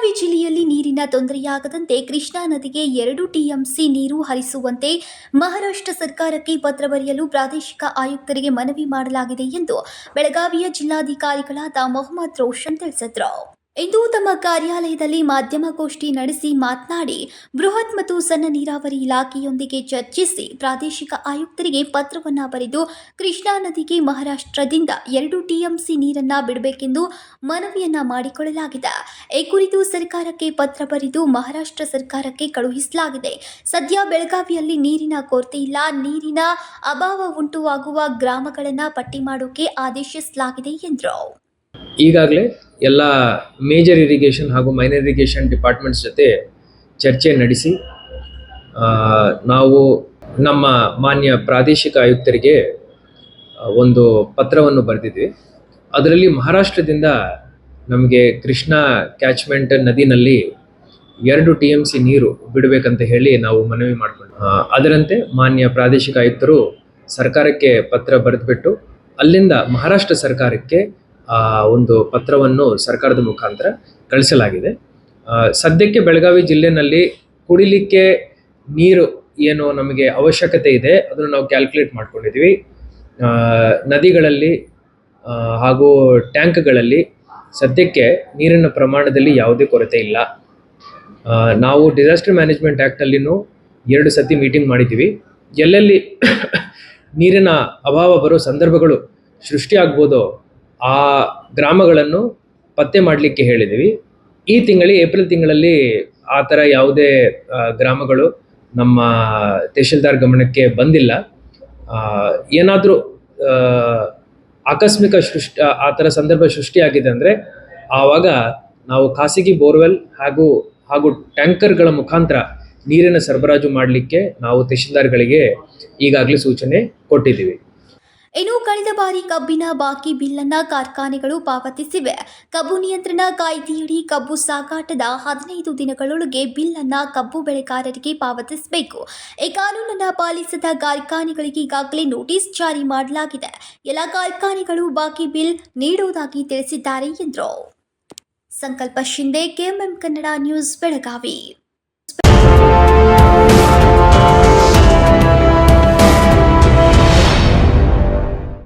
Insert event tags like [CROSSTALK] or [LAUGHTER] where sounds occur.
ಜಿಲ್ಲೆಯಲ್ಲಿ ನೀರಿನ ತೊಂದರೆಯಾಗದಂತೆ ಕೃಷ್ಣಾ ನದಿಗೆ ಎರಡು ಟಿಎಂಸಿ ನೀರು ಹರಿಸುವಂತೆ ಮಹಾರಾಷ್ಟ್ರ ಸರ್ಕಾರಕ್ಕೆ ಪತ್ರ ಬರೆಯಲು ಪ್ರಾದೇಶಿಕ ಆಯುಕ್ತರಿಗೆ ಮನವಿ ಮಾಡಲಾಗಿದೆ ಎಂದು ಬೆಳಗಾವಿಯ ಜಿಲ್ಲಾಧಿಕಾರಿಗಳಾದ ಮೊಹಮ್ಮದ್ ರೋಷನ್ ತಿಳಿಸಿದರು. ಇಂದು ತಮ್ಮ ಕಾರ್ಯಾಲಯದಲ್ಲಿ ಮಾಧ್ಯಮಗೋಷ್ಠಿ ನಡೆಸಿ ಮಾತನಾಡಿ, ಬೃಹತ್ ಮತ್ತು ಸಣ್ಣ ನೀರಾವರಿ ಇಲಾಖೆಯೊಂದಿಗೆ ಚರ್ಚಿಸಿ ಪ್ರಾದೇಶಿಕ ಆಯುಕ್ತರಿಗೆ ಪತ್ರವನ್ನ ಬರೆದು ಕೃಷ್ಣಾ ನದಿಗೆ ಮಹಾರಾಷ್ಟ್ರದಿಂದ ಎರಡು ಟಿಎಂಸಿ ನೀರನ್ನ ಬಿಡಬೇಕೆಂದು ಮನವಿಯನ್ನ ಮಾಡಿಕೊಳ್ಳಲಾಗಿದೆ. ಈ ಕುರಿತು ಸರ್ಕಾರಕ್ಕೆ ಪತ್ರ ಬರೆದು ಮಹಾರಾಷ್ಟ್ರ ಸರ್ಕಾರಕ್ಕೆ ಕಳುಹಿಸಲಾಗಿದೆ. ಸದ್ಯ ಬೆಳಗಾವಿಯಲ್ಲಿ ನೀರಿನ ಕೊರತೆ ಇಲ್ಲ. ನೀರಿನ ಅಭಾವ ಉಂಟುವಾಗುವ ಗ್ರಾಮಗಳನ್ನು ಪಟ್ಟಿ ಮಾಡೋಕೆ ಆದೇಶಿಸಲಾಗಿದೆ ಎಂದರು. ಈಗಾಗಲೇ ಎಲ್ಲ ಮೇಜರ್ ಇರಿಗೇಷನ್ ಹಾಗೂ ಮೈನರ್ ಇರಿಗೇಷನ್ ಡಿಪಾರ್ಟ್ಮೆಂಟ್ಸ್ ಜೊತೆ ಚರ್ಚೆ ನಡೆಸಿ ನಾವು ನಮ್ಮ ಮಾನ್ಯ ಪ್ರಾದೇಶಿಕ ಆಯುಕ್ತರಿಗೆ ಒಂದು ಪತ್ರವನ್ನು ಬರೆದಿದ್ವಿ. ಅದರಲ್ಲಿ ಮಹಾರಾಷ್ಟ್ರದಿಂದ ನಮಗೆ ಕೃಷ್ಣಾ ಕ್ಯಾಚ್ಮೆಂಟ್ ನದಿನಲ್ಲಿ ಎರಡು ಟಿ ಎಂ ಸಿ ನೀರು ಬಿಡಬೇಕಂತ ಹೇಳಿ ನಾವು ಮನವಿ ಮಾಡಿಕೊಂಡು ಅದರಂತೆ ಮಾನ್ಯ ಪ್ರಾದೇಶಿಕ ಆಯುಕ್ತರು ಸರ್ಕಾರಕ್ಕೆ ಪತ್ರ ಬರೆದುಬಿಟ್ಟು, ಅಲ್ಲಿಂದ ಮಹಾರಾಷ್ಟ್ರ ಸರ್ಕಾರಕ್ಕೆ ಒಂದು ಪತ್ರವನ್ನು ಸರ್ಕಾರದ ಮುಖಾಂತರ ಕಳಿಸಲಾಗಿದೆ. ಸದ್ಯಕ್ಕೆ ಬೆಳಗಾವಿ ಜಿಲ್ಲೆನಲ್ಲಿ ಕುಡಿಲಿಕ್ಕೆ ನೀರು ಏನು ನಮಗೆ ಅವಶ್ಯಕತೆ ಇದೆ ಅದನ್ನು ನಾವು ಕ್ಯಾಲ್ಕುಲೇಟ್ ಮಾಡ್ಕೊಂಡಿದ್ವಿ ನದಿಗಳಲ್ಲಿ ಹಾಗೂ ಟ್ಯಾಂಕ್ಗಳಲ್ಲಿ ಸದ್ಯಕ್ಕೆ ನೀರಿನ ಪ್ರಮಾಣದಲ್ಲಿ ಯಾವುದೇ ಕೊರತೆ ಇಲ್ಲ. ನಾವು ಡಿಸಾಸ್ಟರ್ ಮ್ಯಾನೇಜ್ಮೆಂಟ್ ಆ್ಯಕ್ಟಲ್ಲಿನೂ ಎರಡು ಸತಿ ಮೀಟಿಂಗ್ ಮಾಡಿದ್ದೀವಿ. ಎಲ್ಲೆಲ್ಲಿ [COUGHS] ನೀರಿನ ಅಭಾವ ಬರೋ ಸಂದರ್ಭಗಳು ಸೃಷ್ಟಿಯಾಗ್ಬೋದೋ ಆ ಗ್ರಾಮಗಳನ್ನು ಪತ್ತೆ ಮಾಡಲಿಕ್ಕೆ ಹೇಳಿದ್ದೀವಿ ಈ ತಿಂಗಳಿ ಏಪ್ರಿಲ್ ತಿಂಗಳಲ್ಲಿ ಆ ಥರ ಯಾವುದೇ ಗ್ರಾಮಗಳು ನಮ್ಮ ತಹಶೀಲ್ದಾರ್ ಗಮನಕ್ಕೆ ಬಂದಿಲ್ಲ. ಏನಾದರೂ ಆಕಸ್ಮಿಕ ಸೃಷ್ಟಿ, ಆ ಥರ ಸಂದರ್ಭ ಸೃಷ್ಟಿಯಾಗಿದೆ ಅಂದರೆ ಆವಾಗ ನಾವು ಖಾಸಗಿ ಬೋರ್ವೆಲ್ ಹಾಗೂ ಹಾಗೂ ಟ್ಯಾಂಕರ್ಗಳ ಮುಖಾಂತರ ನೀರಿನ ಸರಬರಾಜು ಮಾಡಲಿಕ್ಕೆ ನಾವು ತಹಶೀಲ್ದಾರ್ಗಳಿಗೆ ಈಗಾಗಲೇ ಸೂಚನೆ ಕೊಟ್ಟಿದ್ದೀವಿ. ಇನ್ನು ಕಳೆದ ಬಾರಿ ಕಬ್ಬಿನ ಬಾಕಿ ಬಿಲ್ಲನ್ನು ಕಾರ್ಖಾನೆಗಳು ಪಾವತಿಸಿವೆ. ಕಬ್ಬು ನಿಯಂತ್ರಣ ಕಾಯ್ದೆಯಡಿ ಕಬ್ಬು ಸಾಗಾಟದ ಹದಿನೈದು ದಿನಗಳೊಳಗೆ ಬಿಲ್ ಅನ್ನ ಕಬ್ಬು ಬೆಳೆಗಾರರಿಗೆ ಪಾವತಿಸಬೇಕು. ಈ ಕಾನೂನನ್ನು ಪಾಲಿಸದ ಕಾರ್ಖಾನೆಗಳಿಗೆ ಈಗಾಗಲೇ ನೋಟಿಸ್ ಜಾರಿ ಮಾಡಲಾಗಿದೆ. ಎಲ್ಲ ಕಾರ್ಖಾನೆಗಳು ಬಾಕಿ ಬಿಲ್ ನೀಡುವುದಾಗಿ ತಿಳಿಸಿದ್ದಾರೆ ಎಂದರು. Sankalp Shinde, KMM Kannada news, Belagavi.